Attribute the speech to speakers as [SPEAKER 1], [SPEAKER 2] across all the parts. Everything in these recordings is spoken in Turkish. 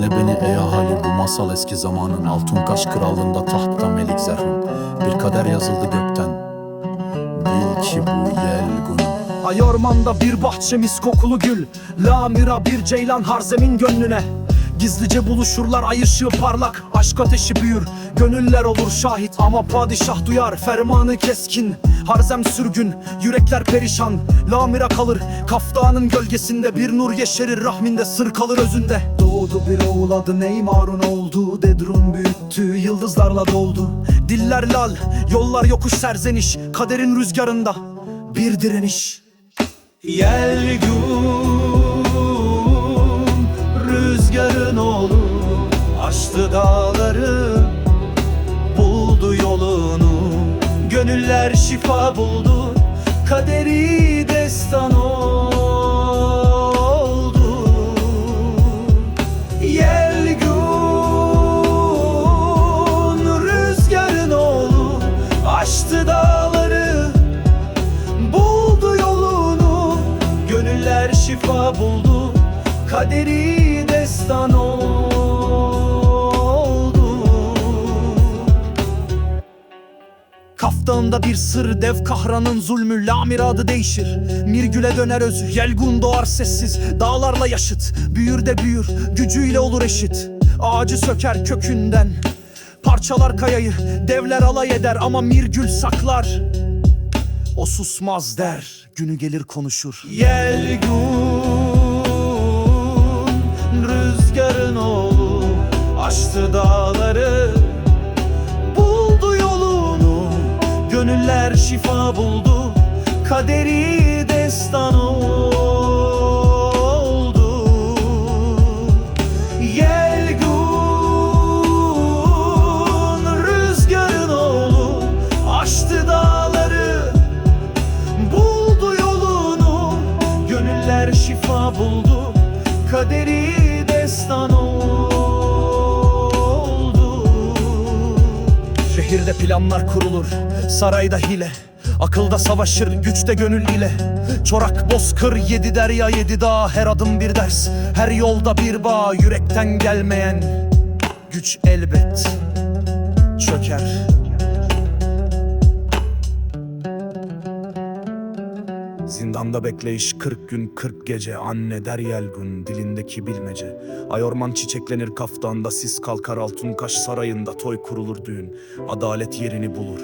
[SPEAKER 1] Dinle beni ey ahali bu masal eski zamanın Altunkaş krallığında tahtta Melik Zerhun Bir kader yazıldı gökten. Bil ki bu yelgun
[SPEAKER 2] Ay ormanda bir bahçemiz kokulu gül. Lamira bir ceylan harzemin gönlüne. Gizlice buluşurlar ay ışığı parlak Aşk ateşi büyür. Gönüller olur şahit Ama padişah duyar fermanı keskin. Harzem sürgün Yürekler perişan. Lamira kalır Kaftanın gölgesinde. Bir nur yeşerir rahminde Sır kalır özünde Doğdu bir oğul adı Neymar'un oldu Dedrun büyüttü Yıldızlarla doldu. Diller lal Yollar yokuş serzeniş Kaderin rüzgarında Bir direniş. Yelgun rüzgarın oğlu Aştı dağları buldu yolunu. Gönüller şifa buldu kaderi destan oldu Kaderi destan oldu. Kaftanında bir sır dev kahranın zulmü Lamiradı değişir. Mirgül'e döner özü Yelgun doğar sessiz. Dağlarla yaşıt Büyür de büyür Gücüyle olur eşit. Ağacı söker kökünden Parçalar kayayı Devler alay eder ama Mirgül saklar. O susmaz der, günü gelir konuşur. Yelgun, rüzgarın oğlu Aştı dağları, buldu yolunu Gönüller şifa buldu, kaderi destan oldu. Yelgun, rüzgarın oğlu Aştı dağları, Buldu yolunu Gönüller şifa buldu Kaderi destan oldu. Şehirde planlar kurulur Sarayda hile. Akılda savaşır güçte gönül ile. Çorak bozkır yedi derya yedi dağ. Her adım bir ders Her yolda bir bağ. Yürekten gelmeyen Güç elbet Çöker Zindanda bekleyiş 40 gün 40 gece Anne der yelgun dilindeki bilmece. Ay orman çiçeklenir kaftanda Sis kalkar altın kaş sarayında Toy kurulur düğün Adalet yerini bulur.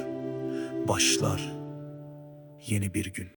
[SPEAKER 2] Başlar yeni bir gün